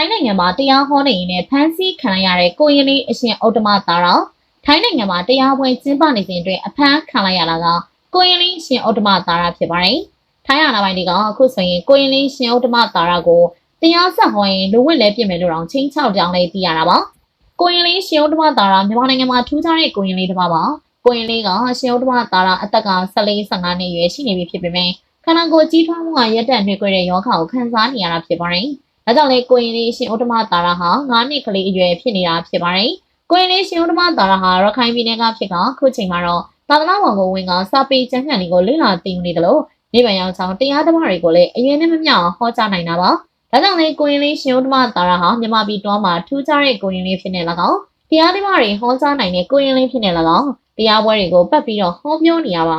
ထိုင်းနိုင်ငံမှာတရားဟောနေရင်လည်းဖမ်းဆီးခံရတဲ့ကိုရင်လေးအရှင်ဥတ္တမသားတော်ထိုင်းနိုင်ငံမှာတရားပွဲကျင်းပနေစဉ်အတွင်းအဖမ်းခံလိုက်ရတာကကိုရင်လေးရှင်ဥတ္တမသားရဖြစ်ပါတယ်။ထိုင်းအာဏာပိုင်တွေကအခုဆိုရင်ကိုရင်လေးရှင်ဥတ္တမသားရကိုတရားဆက်ဟောရင်လူဝစ်လဲပြင်မယ်လို့တောင်ချင်းချောက်ကြောင်းလေးသိရတာပါ။ကိုရင်လေးရှင်ဥတ္တမသားရမြန်မာနိုင်ငံမှာထူးခြားတဲ့ကိုရင်လေးတစ်ပါးပါ။ကိုရင်လေးကရှင်ဥတ္တမသားရအသက်က14-15နှစ်ရွယ်ရှိနေပြီဖြစ်ပေမယ့်ခန္ဓာကိုယ်ကြီးထွားမှုကရက်တက်နှွေးခွဲတဲ့ယောဂကိုခံစားနေရတာဖြစ်ပါတယ်။ ဒါကြောင့်လေကိုရင်လေးရှင်ဥတ္တမသားရဟာ9နှစ်ကလေးအရွယ်ဖြစ်နေတာဖြစ်ပါတယ်။ကိုရင်လေးရှင်ဥတ္တမသားရဟာရခိုင်ပြည်နယ်ကဖြစ်ကခုချိန်မှာတော့သာသနာ့ဘောင်ကိုဝင်ကစာပေကျမ်းဂန်တွေကိုလေ့လာသိနေတယ်လို့နေဗန်ရောင်ချောင်းတရားဓမ္မတွေကိုလည်းအရင်နဲ့မမျှအောင်ဟောကြားနိုင်တာပါ။ဒါကြောင့်လေကိုရင်လေးရှင်ဥတ္တမသားရဟာမြန်မာပြည်တွင်းမှာထူးခြားတဲ့ကိုရင်လေးဖြစ်နေ၎င်းတရားဓမ္မတွေဟောကြားနိုင်တဲ့ကိုရင်လေးဖြစ်နေ၎င်းတရားပွဲတွေကိုပတ်ပြီးတော့ဟောပြောနေရပါ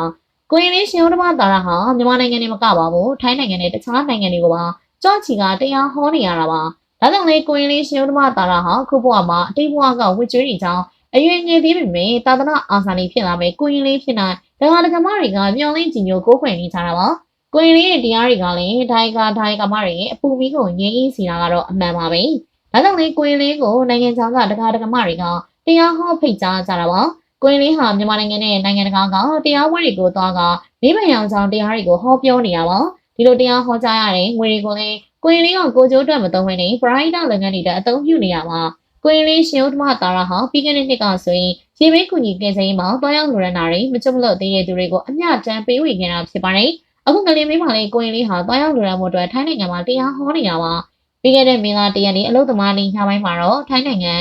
ကိုရင်လေးရှင်ဥတ္တမသားရဟာမြန်မာနိုင်ငံနဲ့မကပါဘူးထိုင်းနိုင်ငံနဲ့တခြားနိုင်ငံတွေကိုပါ ကြော့ချီကတရားဟောနေရတာပါဒါကြောင့်လေကိုရင်လေးရှင်ဥတ္တမသားရဟာခုဘဝမှာအတိတ်ဘဝကဝှကျွေးနေကြောင်းအရွယ်ငယ်သေးပေမဲ့သာသနာအာဇာနည်ဖြစ်လာမဲ့ကိုရင်လေးဖြစ်နိုင်ဒကာဒကမတွေကမျောလင်းကြည်ညိုကိုးခွင့်နေကြတာပါကိုရင်လေးရဲ့တရားတွေကလည်းဒိုင်ကာဒိုင်ကာမတွေရဲ့အပူမီးကိုငြိမ်းအေးစီတာကတော့အမှန်ပါပဲဒါကြောင့်လေကိုရင်လေးကိုနိုင်ငံခြားကဒကာဒကမတွေကတရားဟောဖိတ်ကြားကြတာပါကိုရင်လေးဟာမြန်မာနိုင်ငံနဲ့နိုင်ငံတကာကတရားပွဲတွေကိုသွားကမိဘရောင်ချောင်းတရားတွေကိုဟောပြောနေတာပါ ဒီလိုတရားဟောကြားရတဲ့ငွေတွေကိုလည်းကိုရင်လေးကကိုကျိုးအတွက်မသုံးဘဲနဲ့ bright လုပ်ငန်းတွေအတွက်အသုံးပြုနေရပါကိုရင်လေးရှင်ဥဒ္ဓမတာရဟာပြီးခဲ့တဲ့နှစ်ကဆိုရင်ရေဘေးကူညီကယ်ဆယ်ရေးမှာတွားရောက်လိုရနာတွေမချုပ်မလို့သေးတဲ့သူတွေကိုအမျှတန်းပေးဝေခဲ့တာဖြစ်ပါတယ်အခုကလေးမင်းမလေးကိုရင်လေးဟာတွားရောက်လိုရမှုအတွက်ထိုင်းနိုင်ငံမှာတရားဟောနေတာပါပြီးခဲ့တဲ့မင်းသားတရက်နေ့အလုပ်သမားနေ့ညပိုင်းမှာတော့ထိုင်းနိုင်ငံ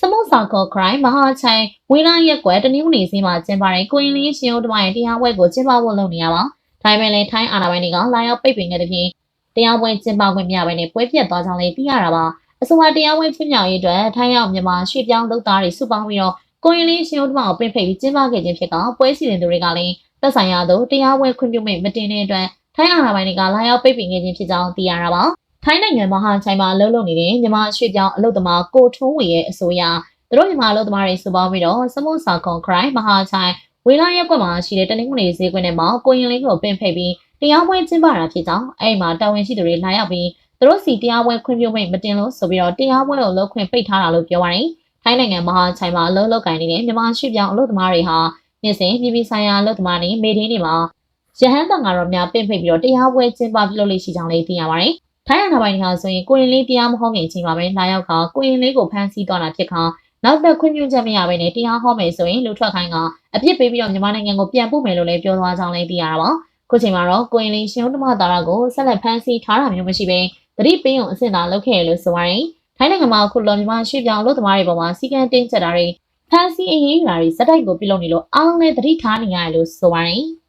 စမုတ်စာကောခရိုင်မဟာချိုင်ဝေလာရက်ကွယ်တနင်္ဂနွေစီမှာကျင်းပတဲ့ကိုရင်လေးရှင်ဥဒ္ဓမရဲ့တရားပွဲကိုကျင်းပဖို့လုပ်နေရပါ ထိုင်းပင်လည်းထိုင်းအာဏာပိုင်တွေကလာရောက်ပိတ်ပင်ခဲ့တဲ့ပြင်တရားပွဲကျင်းပခွင့်မရဘဲနဲ့ပွဲပြတ်သွားကြောင်းလည်းသိရတာပါအဆိုပါတရားပွဲဖြစ်မြောက်ရေးအတွက်ထိုင်းရောက်မြန်မာရွှေ့ပြောင်းလုပ်သားတွေစုပေါင်းပြီးတော့ကိုရင်လေးရှင်ဥဒ္ဓမကိုပင့်ဖိတ်ပြီးကျင်းပခဲ့ခြင်းဖြစ်ကပွဲစီစဉ်သူတွေကလည်းသက်ဆိုင်ရာသို့တရားပွဲခွင့်ပြုမိတ်မတင်တဲ့အတွက်ထိုင်းအာဏာပိုင်တွေကလာရောက်ပိတ်ပင်ခဲ့ခြင်းဖြစ်ကြောင်းသိရတာပါထိုင်းနိုင်ငံမဟာချိုင်မှာအလုပ်လုပ်နေတဲ့မြန်မာရွှေ့ပြောင်းအလုပ်သမားကိုထွန်းဝေရဲ့အဆိုအရသူတို့မြန်မာအလုပ်သမားတွေစုပေါင်းပြီးတော့စမုတ်စာကွန်ခရိုင်မဟာချိုင် ဝေလာရက်ကွက်မှာရှိတဲ့တနင်္ဂနွေဈေးကွက်ထဲမှာကိုရင်လေးကိုပင့်ဖိတ်ပြီးတရားပွဲကျင်းပတာဖြစ်ကြောင်းအဲ့မှာတာဝန်ရှိသူတွေလာရောက်ပြီးသူတို့စီတရားပွဲခွင့်ပြုမိတ်မတင်လို့ဆိုပြီးတော့တရားပွဲကိုလုပ်ခွင့်ပိတ်ထားတာလို့ပြောပါတယ်။ထိုင်းနိုင်ငံမဟာချိုင်မှာအလုပ်လုပ်ကိုင်နေတဲ့မြန်မာရွှေ့ပြောင်းအလုပ်သမားတွေဟာနေ့စဉ်ပြည်ပဆိုင်ရာအလုပ်သမားတွေမေဒင်းတွေမှာရဟန်းတန်ဃာတော်များပင့်ဖိတ်ပြီးတော့တရားပွဲကျင်းပပြုလုပ်လို့ရှိကြောင်းလည်းသိရပါတယ်။ထိုင်းအာဏာပိုင်တွေကဆိုရင်ကိုရင်လေးတရားမဟောခင်အချိန်မှာပဲလာရောက်ကကိုရင်လေးကိုဖမ်းဆီးသွားတာဖြစ်ခါ နောက်သက်ခွင့်ပြုချက်မရဘဲနဲ့တရားဟောမယ်ဆိုရင်လူထွက်ခိုင်းကအပြစ်ပေးပြီးတော့မြန်မာနိုင်ငံကိုပြန်ပို့မယ်လို့လည်းပြောသွားကြောင်းလည်းသိရတာပါ။ခုချိန်မှာတော့ကိုရင်လေးရှင်ဥတ္တမတာရကိုဆက်လက်ဖမ်းဆီးထားတာမျိုးမရှိဘဲတတိပင်းုံအဆင့်သာလုပ်ခဲ့ရလို့ဆိုပါတယ်။ထိုင်းနိုင်ငံမှာအခုလောမြန်မာရွှေ့ပြောင်းလို့သမားတွေပေါ်မှာစီကံတင်းကျပ်တာတွေဖမ်းဆီးအရေးယူတာတွေစက်တိုက်ကိုပြုလုပ်နေလို့အားလုံးလည်းတတိထားနေရတယ်လို့ဆိုပါတယ်။